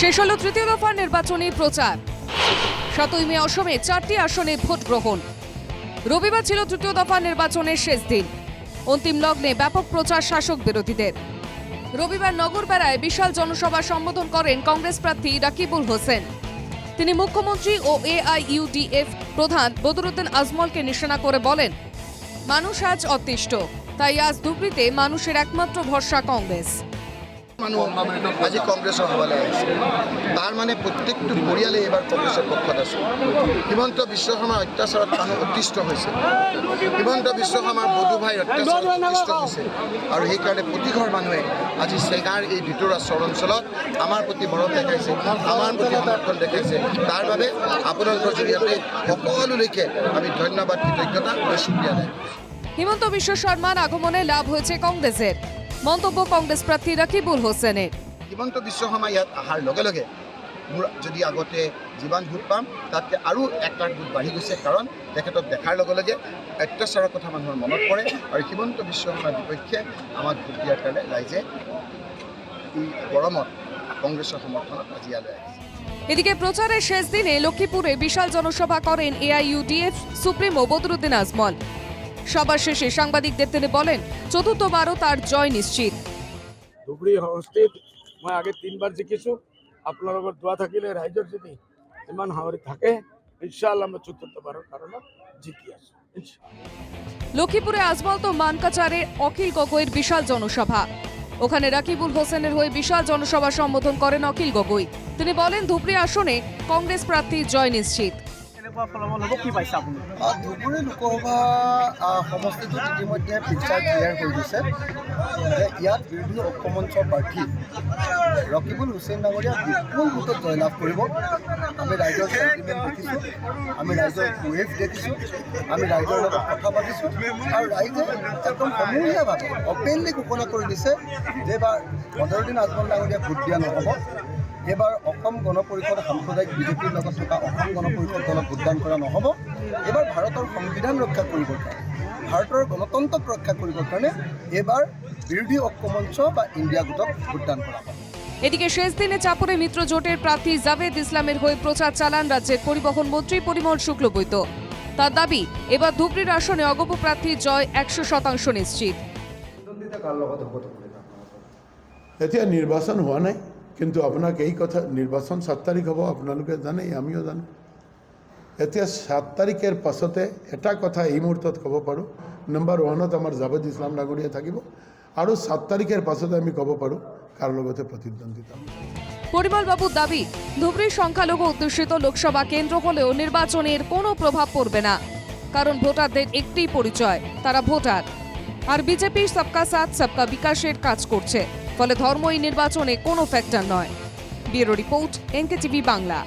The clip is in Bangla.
শেষ হলো তৃতীয় দফার নির্বাচনী প্রচার। সাতই মে অসমে চারটি আসনে ভোট গ্রহণ। রবিবার ছিল তৃতীয় দফা নির্বাচনের শেষ দিন। অন্তিম লগ্নে ব্যাপক প্রচার শাসক বিরোধীদের। রবিবার নগরবেড়ায় বিশাল জনসভা সম্বোধন করেন কংগ্রেস প্রার্থী রাকিবুল হোসেন। তিনি মুখ্যমন্ত্রী ও এআইইউডিএফ প্রধান বদরুদ্দিন আজমলকে নিশানা করে বলেন, মানুষ আজ অতিষ্ঠ। তাই আজ ধুবড়িতে মানুষের একমাত্র ভরসা কংগ্রেস। আজি কংগ্ৰেছৰ হবালৈ আহিছে তাৰ মানে প্ৰত্যেকটো পৰিয়ালে এইবাৰ কংগ্ৰেছৰ পক্ষত আছে। হিমন্ত বিশ্ব শৰ্মাৰ অত্যাচাৰত মানুহ অতিষ্ঠ হৈছে হিমন্ত বিশ্ব শৰ্মাৰ বধু ভাইৰ অত্যাচাৰত অতিষ্ঠ হৈছে আৰু সেইকাৰণে প্ৰতিঘৰ মানুহে আজি চেগাৰ এই ভিতৰুৱা চৰ অঞ্চলত আমাৰ প্ৰতি মৰম দেখাইছে, আমাৰ প্ৰতি সমৰ্থন দেখাইছে। তাৰ বাবে আপোনালোকৰ জৰিয়তে সকলোলৈকে আমি ধন্যবাদ, কৃতজ্ঞতা আৰু হিমন্ত বিশ্ব শর্মার আগমনে লাভ হয়েছে কংগ্রেসের মন্তব্য কংগ্রেস প্রার্থী রাকিবুল হোসেনের বিশ্ব শৰ্মা ইয়াত অহাৰ লগে লগে মোৰ যদি আগতে যিমান ভোট পাম তাতকৈ আৰু এক লাখ ভোট বাঢ়ি গৈছে কাৰণ তেখেতক দেখাৰ লগে লগে অত্যাচাৰৰ কথা মানুহৰ মনত পৰে আৰু হিমন্ত বিশ্ব শৰ্মাৰ বিপক্ষে আমাক ভোট দিয়াৰ কাৰণে ৰাইজে এই গৰমত কংগ্ৰেছৰ সমৰ্থনত আজি ইয়ালৈ আহিছে। এদিকে প্রচারের শেষ দিনে লক্ষ্মীপুরে বিশাল জনসভা করেন এআইইউডিএফ সুপ্রিমো বদরুদ্দিন আজমল। সবার শেষে সাংবাদিকদের তিনি বলেন চতুর্থবারও তার জয় নিশ্চিত। ধুবুৰী সমষ্টিত মই আগে তিনিবাৰ জিকিছোঁ আপোনালোকৰ দোৱা থাকিলে ৰাইজৰ যদি ইমান সামৰি থাকে ইনশাআল্লাহ মই চতুৰ্থবাৰৰ কাৰণত জিকি আছোঁ লক্ষ্মীপুরে আজমল তো মানকাচারে অখিল গগৈর বিশাল জনসভা। ওখানে রাকিবুল হোসেনের হয়ে বিশাল জনসভা সম্বোধন করেন অখিল গগৈ। তিনি বলেন ধুবড়ি আসনে কংগ্রেস প্রার্থী জয় নিশ্চিত। কেনেকুৱা ধুবুৰী লোকসভা সমষ্টিটোত ইতিমধ্যে পিকচাৰ ক্লিয়াৰ হৈ গৈছে। যে ইয়াত বিৰোধী ঐক্যমঞ্চৰ প্ৰাৰ্থী ৰকিবুল হুছেইন ডাঙৰীয়া বিপুল ভোটত জয়লাভ কৰিব। আমি ৰাইজৰ চেণ্টিমেণ্ট দেখিছোঁ, আমি ৰাইজৰ ৱেভ দেখিছোঁ, আমি ৰাইজৰ লগত কথা পাতিছোঁ আৰু ৰাইজে একদম সমূহীয়াভাৱে অপেনলি ঘোষণা কৰি দিছে যে এইবাৰ বদৰুদ্দিন আজমল ডাঙৰীয়া ভোট দিয়া নহ'ব। এইবাৰ অসম গণ পৰিষদ সাম্প্ৰদায়িক বিজেপিৰ লগত থকা অসম গণ পৰিষদ দলক ভোটদান কৰা নহ'ব। এইবাৰ ভাৰতৰ সংবিধান ৰক্ষা কৰিবৰ কাৰণে ভাৰতৰ গণতন্ত্ৰক ৰক্ষা কৰিবৰ কাৰণে এইবাৰ বিৰোধী ঐক্যমঞ্চ বা ইণ্ডিয়া গোটক ভোটদান কৰা হ'ব। এদিকে শেষ দিনে চাপড়ে মিত্র জোটের প্রার্থী জাভেদ ইসলামের হয়ে প্রচার চালান রাজ্যের পরিবহন মন্ত্রী পরিমল শুক্লবৈদ্য তার দাবি এবার ধুবড়ির আসনে অগপ প্রার্থী জয় একশো শতাংশ নিশ্চিত। এতিয়া নিৰ্বাচন হোৱা নাই। কিন্তু আপোনাক এই কথা নিৰ্বাচন সাত তাৰিখ হ'ব, আপোনালোকে জানে, আমিও জানো। এতিয়া সাত তাৰিখৰ পাছতে এটা কথা এই মুহূৰ্তত ক'ব পাৰোঁ। নম্বৰ ওৱানত আমাৰ জাভেদ ইছলাম ডাঙৰীয়া থাকিব। আৰু সাত তাৰিখৰ পাছতে আমি ক'ব পাৰোঁ, কাৰ লগতে প্ৰতিদ্বন্দ্বিতা হ'ব। পরিমল বাবুর দাবি ধুবড়ির সংখ্যালঘু অধ্যুষিত লোকসভা কেন্দ্র হলেও নির্বাচনের কোনো প্রভাব পড়বে না। কারণ ভোটারদের একটি পরিচয় তারা ভোটার। আর বিজেপির সবকা সাথ, সবকা বিকাশের কাজ করছে। ফলে ধর্ম এই নির্বাচনে কোনো ফ্যাক্টর নয়। Bureau report NKTV Bangla.